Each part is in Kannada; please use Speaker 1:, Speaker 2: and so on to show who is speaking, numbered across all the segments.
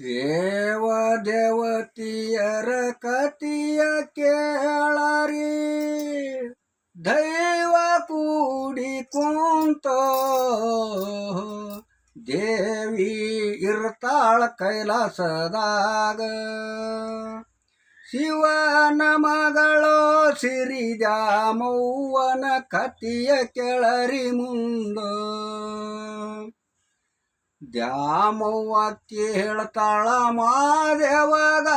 Speaker 1: ದೇವ ದೇವತಿಯರ ಕತಿಯ ಕೇಳರಿ, ದೈವ ಕೂಡಿ ಕುಂತ, ದೇವಿ ಇರ್ತಾಳ ಕೈಲಾಸದಾಗ. ಶಿವನ ಮಗಳು ಸಿರಿದ್ಯಾಮವ್ವನ ಕತಿಯ ಕೆಳರಿ ಮುಂದ ದ್ಯಾಮವ್ವ ಹೇಳ್ತಾಳ ಮಾದೇವಾಗ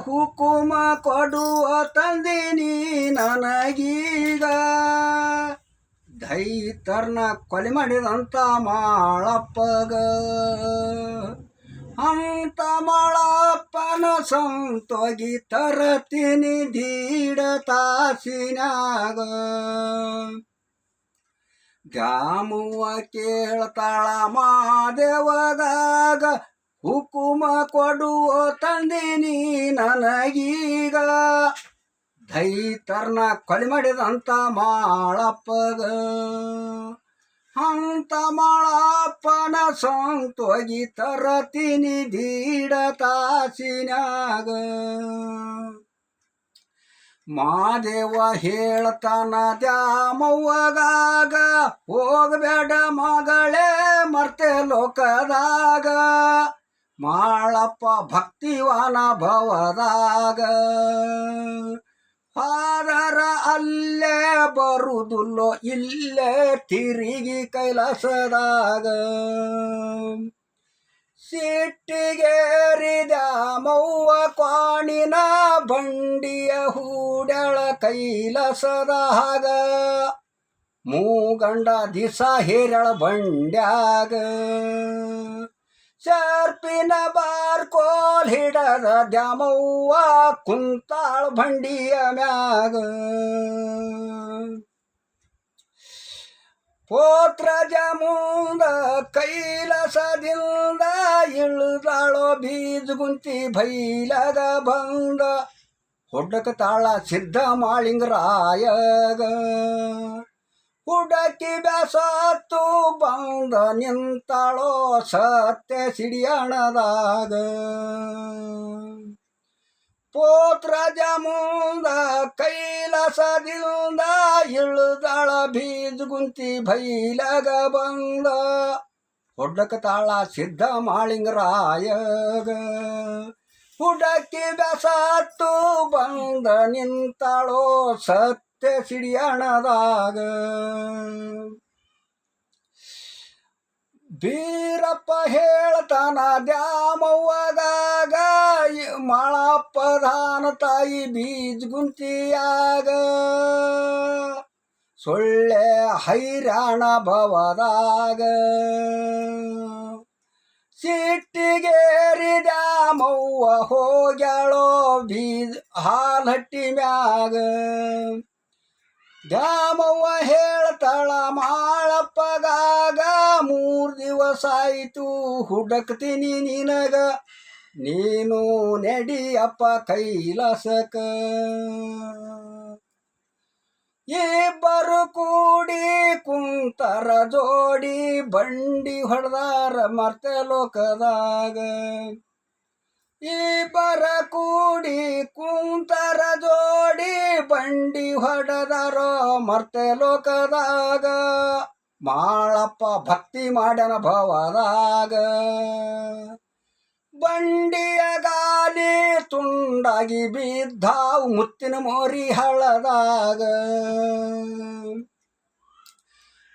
Speaker 1: ಹುಕುಮ ಕೊಡುವ ತಂದಿನಿ ನನಗೀಗ. ದೈತರ್ನ ಕೊಲೆ ಮಾಡಿದಂತ ಮಾಳಪ್ಪಗ. ಅಂತ ಮಾಳಪ್ಪನ ಸಂತೋಗಿ ತರತೀನಿ ದೀಡ ತಾಸಿನಾಗ ದ್ಯಾಮವ್ವ ಕೇಳ್ತಾಳ ಮಾದೇವದಾಗ ಹುಕುಮ ಕೊಡುವ ತಂದೆ ನೀ ನನಗೀಗ. ದೈತರ್ನ ಕೊಲೆ ಮಾಡಿದಂತ ಮಾಳಪ್ಪಗ. ಅಂತ ಮಾಳಪ್ಪನ ಸಂತೋಗಿ ತರತೀನಿ ದೀಡ ತಾಸಿನಾಗ ಮಾದೇವ ಹೇಳ್ತಾನ, ದ್ಯಾಮವ್ವಗಾಗ, ಹೋಗಬೇಡ ಮಗಳೇ ಮರ್ತೆ ಲೋಕದಾಗ. ಮಾಳಪ್ಪ ಭಕ್ತಿವಾನ ಭವದಾಗ. ಆದರ ಅಲ್ಲೇ ಬರುದುಲ್ಲೋ, ಇಲ್ಲೇ ತಿರುಗಿ ಕೈಲಾಸದಾಗ. ಸಿಟ್ಟಿಗೇರಿದ ಮೌವ ಕ್ವಾಣಿನ ಬಂಡಿಯ ಹೂಡಳ ಕೈಲಸದಾಗ ಮೂಗಂಡ ದಿಸ ಹೇರಳ ಬಂಡ್ಯಾಗ. ಚರ್ಪಿನ ಬಾರ್ಕೋಲ್ ಹಿಡದ ದ್ಯಾಮವ್ವ ಕುಂತಾಳ ಬಂಡಿಯ ಮ್ಯಾಗ. ಪೋತ್ರ ಜಮುಂದ ಕೈಲಸದಿಂದ ಇಳಿದಾಳೋ ಬೀಜ ಗುಂತಿ ಬೈಲಗ ಬಂದ. ಹೊಡ್ಡಕ ತಾಳ ಸಿದ್ಧ ಮಾಳಿಂಗರಾಯಗ. ಹುಡಕಿ ಬ್ಯಾಸತ್ತು ಬಂದ ನಿಂತಾಳೋ ಸತ್ಯ ಸಿಡಿಯಣದಾಗ. ಪೋತ್ರ ಜಮುಂದ ಕೈಲಾಸದಿಂದ ಇಳಿದಾಳ ಬೀಜ ಗುಂತಿ ಬೈಲಗ ಬಂದ. ಹೊಡ್ಡಕ ತಾಳ ಸಿದ್ಧ ಮಾಳಿಂಗರಾಯಗ. ಹುಡಕಿ ಬೆಸತ್ತು ಬಂದ ನಿಂತಾಳೋ ಸತ್ಯ ಸಿಡಿಯಣದಾಗ. ಬೀರಪ್ಪ ಹೇಳ್ತಾನ ದ್ಯಾಮವ್ವದಾಗ ಮಾಳಪ್ಪದಾನ ತಾಯಿ ಬೀಜ ಗುಂತಿಯಾಗ ಸೊಳ್ಳೆ ಹೈರಾಣ ಭವದಾಗ. ಸಿಟ್ಟಿಗೇರಿದ ಮೌವ ಹೋಗ್ಯಾಳೋ ಬೀಜ ಹಾಲಟ್ಟಿ ಮ್ಯಾಗ. ದ್ಯಾಮವ್ವ ಹೇಳ್ತಾಳ, ಮಾಳಪ್ಪಗಾಗ ಮೂರು ದಿವಸ ಆಯಿತು, ಹುಡಕ್ತೀನಿ ನಿನಗ. ನೀನು ನಡಿಯಪ್ಪ ಕೈಲಾಸಕ. ಇಬ್ಬರು ಕೂಡಿ ಕುಂತರ ಜೋಡಿ ಬಂಡಿ ಹೊಡೆದಾರ ಮರ್ತೆ ಲೋಕದಾಗ. ಇಬ್ಬರ ಕೂಡಿ ಕುಂತರ ಜೋಡಿ ಬಂಡಿ ಹೊಡೆದಾರೋ ಮರ್ತೆ ಲೋಕದಾಗ. ಮಾಳಪ್ಪ ಭಕ್ತಿ ಮಾಡ್ಯನ ಭವದಾಗ. ಬಂಡಿಯ ಗಾಲಿ ತುಂಡಾಗಿ ಬಿದ್ದಾವು ಮುತ್ತಿನ ಮೋರಿ ಹಳದಾಗ.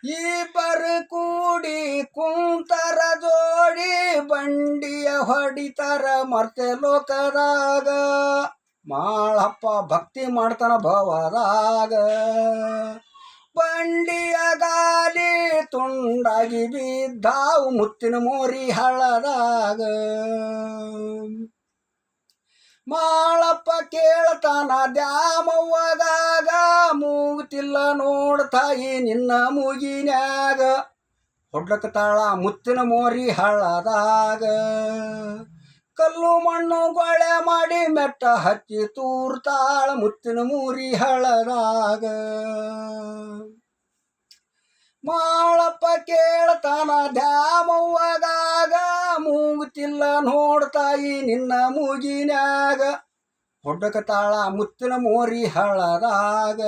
Speaker 1: ಇಬ್ಬರು ಕೂಡಿ ಕುಂತರ ಜೋಡಿ ಬಂಡಿಯ ಹೊಡಿತರ ಮರ್ತೆ ಲೋಕದಾಗ. ಮಾಳಪ್ಪ ಭಕ್ತಿ ಮಾಡ್ತಾನ ಭವದಾಗ. ಬಂಡಿಯ ಗಾಲಿ ತುಂಡಾಗಿ ಬಿದ್ದಾವು ಮುತ್ತಿನ ಮೋರಿ ಹಳದಾಗ ಮಾಳಪ್ಪ ಕೇಳ್ತಾನ ದ್ಯಾಮವ್ವದಾಗ ಮೂಗುತ್ತಿಲ್ಲ ನೋಡ್ತಾಯಿ ನಿನ್ನ ಮೂಗಿನ್ಯಾಗ. ಹೊಡ್ಲಕ್ಕ ತಾಳ ಮುತ್ತಿನ ಮೋರಿ ಹಳ್ಳದಾಗ. ಕಲ್ಲು ಮಣ್ಣು ಗೊಳೆ ಮಾಡಿ ಮೆಟ್ಟ ಹಚ್ಚಿ ತೂರ್ತಾಳ ಮುತ್ತಿನ ಮೂರಿ ಹಳದಾಗ ಮಾಳಪ್ಪ ಕೇಳ್ತಾನ ತಿಲ್ಲ ಮೂಗುತ್ತಿಲ್ಲ ನೋಡ್ತಾಯಿ ನಿನ್ನ ಮೂಗಿನಾಗ ಹೊಡ್ಡಕ ತಾಳ ಮುತ್ತಿನ ಮೋರಿ ಹಳದಾಗ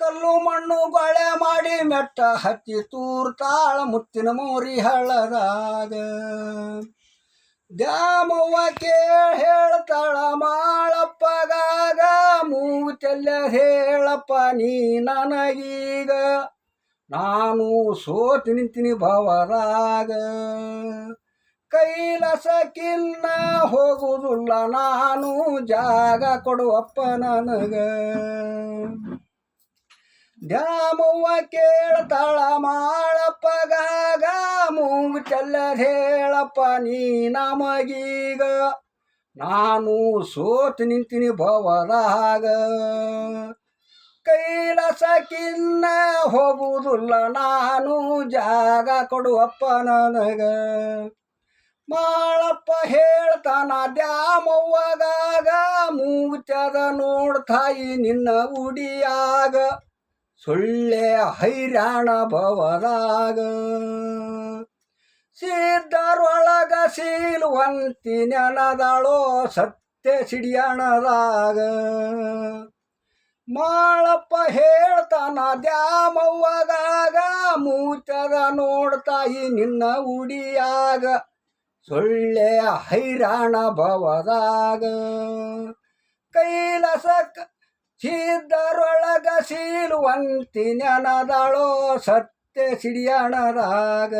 Speaker 1: ಕಲ್ಲು ಮಣ್ಣು ಗೊಳೆ ಮಾಡಿ ಮೆಟ್ಟ ಹತ್ತಿ ತೂರ್ತಾಳ ಮುತ್ತಿನ ಮೋರಿ ಹಳ್ಳದಾಗ ದ್ಯಾಮವ್ವ ಕೇಳ ಹೇಳ್ತಾಳ, ಮಾಳಪ್ಪಗಾಗ ಮೂಗುತೆಲ್ಲ ಹೇಳಪ್ಪ ನೀ ನನಗೀಗ. ನಾನು ಸೋತು ನಿಂತೀನಿ ಭವರಾಗ. ಕೈಲಸಕ್ಕಿನ್ನ ಹೋಗುವುದಿಲ್ಲ, ನಾನು ಜಾಗ ಕೊಡುವಪ್ಪ ನನಗ. ದ್ಯಾಮವ್ವ ಕೇಳ್ತಾಳ ಮಾಳಪ್ಪಗಾಗ ಮೂಗು ಚಲ್ಲದ ಹೇಳಪ್ಪ, ನೀ ನಮಗೀಗ. ನಾನು ಸೋತು ನಿಂತೀನಿ ಭವದಾಗ ಕೈಲಸಕ್ಕಿನ್ನ ಹೋಗುವುದಿಲ್ಲ, ನಾನು ಜಾಗ ಕೊಡುವಪ್ಪ ನನಗ. ಮಾಳಪ್ಪ ಹೇಳ್ತಾನ ದ್ಯಾಮವ್ವಗಾಗ ಮೂಚದ ನೋಡ್ತಾಯಿ ನಿನ್ನ ಉಡಿಯಾಗ. ಸೊಳ್ಳೆ ಹೈರಾಣ ಭವದಾಗ ಸಿದ್ಧರೊಳಗ ಸೀಲುವಂತಿ ನೆನದಳೋ ಸತ್ಯ ಸಿಡಿಯಣದಾಗ ಮಾಳಪ್ಪ ಹೇಳ್ತಾನ ದ್ಯಾಮವ್ವದಾಗ ಮೂಚದ ನೋಡ್ತಾಯಿ ನಿನ್ನ ಉಡಿಯಾಗ. ಸೊಳ್ಳೆ ಹೈರಾಣ ಭವದಾಗ ಕೈಲಸಕ್ ಸಿದ್ಧರೊಳಗ ಸೀಲುವಂತಿ ನೆನದಳೋ ಸತ್ಯ ಸಿಡಿಯಣದಾಗ